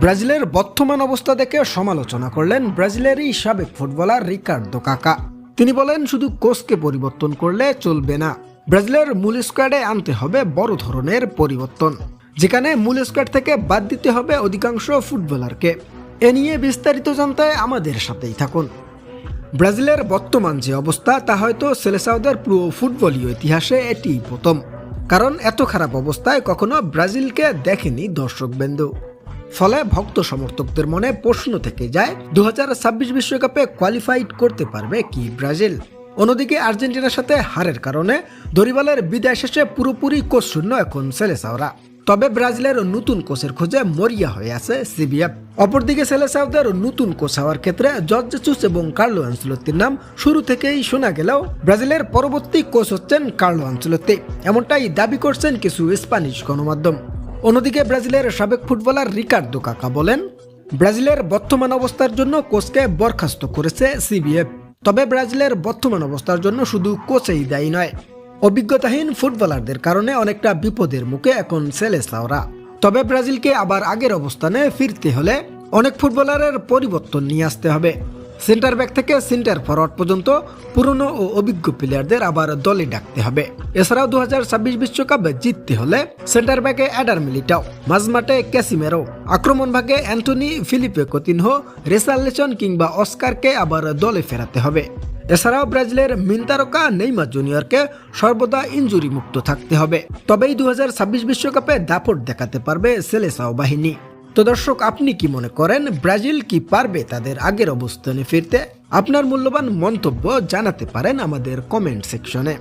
ব্রাজিলের বর্তমান অবস্থা দেখে সমালোচনা করলেন ব্রাজিলেরই সাবেক ফুটবলার রিকার্ডো কাকা। তিনি বলেন, শুধু কোচকে পরিবর্তন করলে চলবে না। ব্রাজিলের মূল স্কোয়াডে আনতে হবে বড় ধরনের পরিবর্তন। যেখানে মূল স্কোয়াড থেকে বাদ দিতে হবে অধিকাংশ ফুটবলারকে। এ নিয়ে বিস্তারিত জানতে আমাদের সাথেই থাকুন। ব্রাজিলের বর্তমান যে অবস্থা, তা হয়তো সেলেসাউদের পুরো ফুটবলীয় ইতিহাসে এটি প্রথম। কারণ, এত খারাপ অবস্থায় কখনো ব্রাজিলকে দেখেনি দর্শকবৃন্দ। ফলে ভক্ত সমর্থকদের মনে প্রশ্ন থেকে যায় দু বিশ্বকাপে কোয়ালিফাইড করতে পারবে কি ব্রাজিল? অন্যদিকে আর্জেন্টিনার সাথে হারের কারণে দরিবালের বিদায় শেষে পুরোপুরি কোচ শূন্য এখন সেলেসাওরা। তবে ব্রাজিলের নতুন কোচের খোঁজে মরিয়া হয়ে আছে সিবিএফ। অপরদিকে সেলেসাউদের নতুন কোচ হওয়ার ক্ষেত্রে জর্জ জেসুস এবং কার্লো আনসেলত্তির নাম শুরু থেকেই শোনা গেলেও ব্রাজিলের পরবর্তী কোচ হচ্ছেন কার্লো আনসেলত্তি এমনটাই দাবি করছেন কিছু স্প্যানিশ গণমাধ্যম। অন্যদিকে ব্রাজিলের সাবেক ফুটবলার রিকার্ডো কাকা বলেন, ব্রাজিলের বর্তমান অবস্থার জন্য কোচকে বরখাস্ত করেছে সিবিএফ। তবে ব্রাজিলের বর্তমান অবস্থার জন্য শুধু কোচেই দায়ী নয়, অভিজ্ঞতাহীন ফুটবলারদের কারণে অনেকটা বিপদের মুখে এখন সেলেসাওরা। তবে ব্রাজিলকে আবার আগের অবস্থানে ফিরতে হলে অনেক ফুটবলারের পরিবর্তন নিয়ে আসতে হবে। সেন্টার ব্যাক থেকে সেন্টার ফরওয়ার্ড পর্যন্ত পুরনো ও অভিজ্ঞ প্লেয়ারদের আবার দলে ডাকতে হবে। এছাড়াও দু বিশ্বকাপ জিততে হলে সেন্টার ব্যাকে অ্যাডার মিলিটাও মাঝমাঠে ক্যাসিমেরো আক্রমণ ভাগে অ্যান্টনি ফিলিপে কোতিনহো রেসালেশন কিংবা অস্কারকে আবার দলে ফেরাতে হবে। এছাড়াও ব্রাজিলের মিনতারকা নেইমার জুনিয়রকে সর্বদা ইঞ্জুরি মুক্ত থাকতে হবে। তবেই দু বিশ্বকাপে দাপট দেখাতে পারবে সেলেসাও বাহিনী। তো দর্শক, আপনি কি মনে করেন ব্রাজিল কি পারবে তাদের আগের অবস্থানে ফিরতে? আপনার মূল্যবান মন্তব্য জানাতে পারেন আমাদের কমেন্ট সেকশনে